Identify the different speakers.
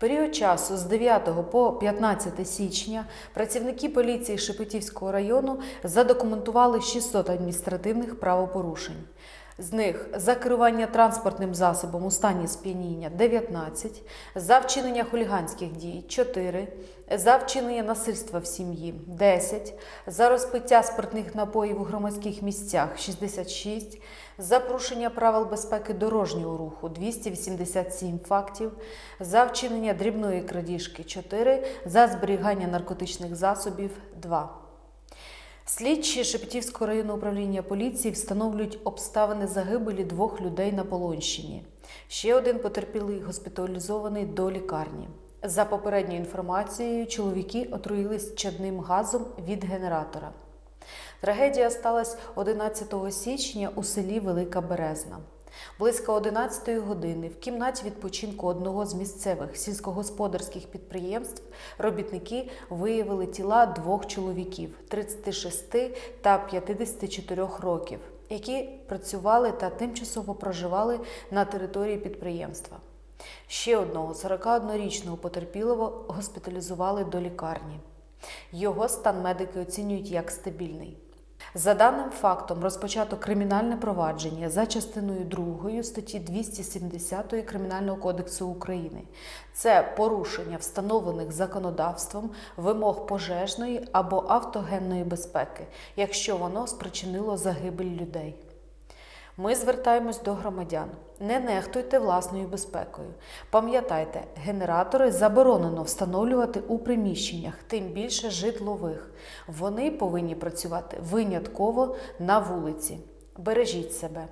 Speaker 1: період часу з 9 по 15 січня працівники поліції Шепетівського району задокументували 600 адміністративних правопорушень. З них за керування транспортним засобом у стані сп'яніння 19, за вчинення хуліганських дій 4, за вчинення насильства в сім'ї 10, за розпиття спиртних напоїв у громадських місцях 66, за порушення правил безпеки дорожнього руху 287 фактів, за вчинення дрібної крадіжки 4, за зберігання наркотичних засобів 2. Слідчі Шепетівського районного управління поліції встановлюють обставини загибелі двох людей на Полонщині. Ще один потерпілий госпіталізований до лікарні. За попередньою інформацією, чоловіки отруїлись чадним газом від генератора. Трагедія сталася 11 січня у селі Велика Березна. Близько 11 години в кімнаті відпочинку одного з місцевих сільськогосподарських підприємств робітники виявили тіла двох чоловіків 36 та 54 років, які працювали та тимчасово проживали на території підприємства. Ще одного 41-річного потерпілого госпіталізували до лікарні. Його стан медики оцінюють як стабільний. За даним фактом розпочато кримінальне провадження за частиною 2 статті 270 Кримінального кодексу України. Це порушення встановлених законодавством вимог пожежної або автогенної безпеки, якщо воно спричинило загибель людей. Ми звертаємось до громадян. Не нехтуйте власною безпекою. Пам'ятайте, генератори заборонено встановлювати у приміщеннях, тим більше житлових. Вони повинні працювати винятково на вулиці. Бережіть себе.